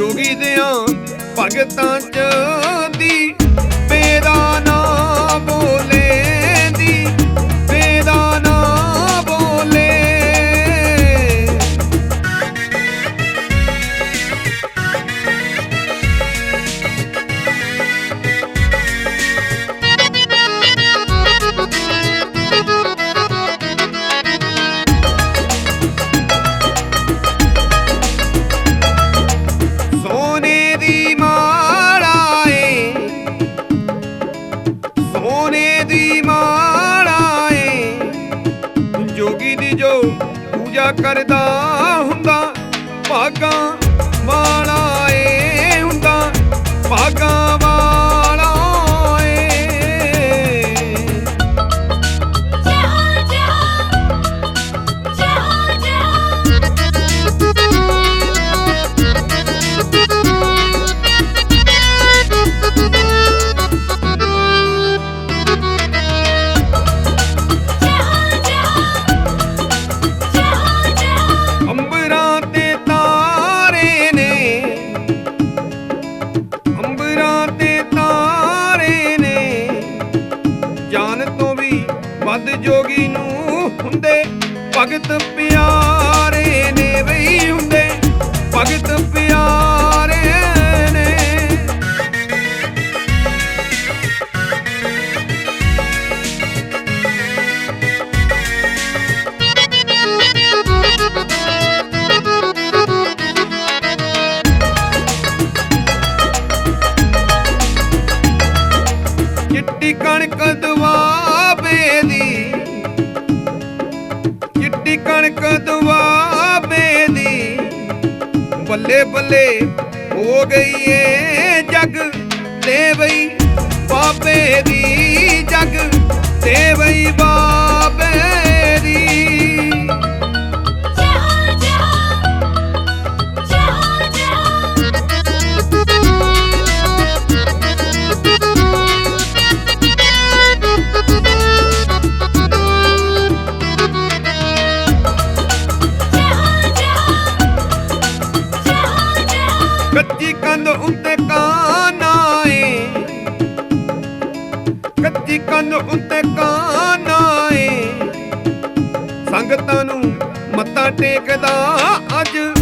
ਜੋਗੀ ਦਿਆਂ ਭਗਤਾਂ ਚ ਦੀ ਪੂਜਾ ਕਰਦਾ ਹੁੰਦਾ। ਭਾਗਾ ਵੱਧ ਜੋਗੀ ਨੂੰ ਹੁੰਦੇ। ਭਗਤ ਪਿਆਰੇ ਨੇ ਵਈ ਹੁੰਦੇ। ਭਗਤ ਪਿਆਰੇ ਨੇ। ਚਿੱਟੀ ਕਣਕ ਦਵਾ ਚਿੱਟੀ ਕਣਕ ਦੁਆਬੇ ਦੀ। ਬੱਲੇ ਬੱਲੇ ਹੋ ਗਈ ਏ ਜਗ ਤੇ ਬਈ ਬਾਬੇ ਦੀ। ਕੱਚੀ ਕੰਧ ਉੱਤੇ ਕਾਨਾ ਏ ਕੱਚੀ ਕੰਧ ਉੱਤੇ ਕਾਨਾ ਸੰਗਤਾਂ ਨੂੰ ਮੱਥਾ ਟੇਕਦਾ ਅੱਜ।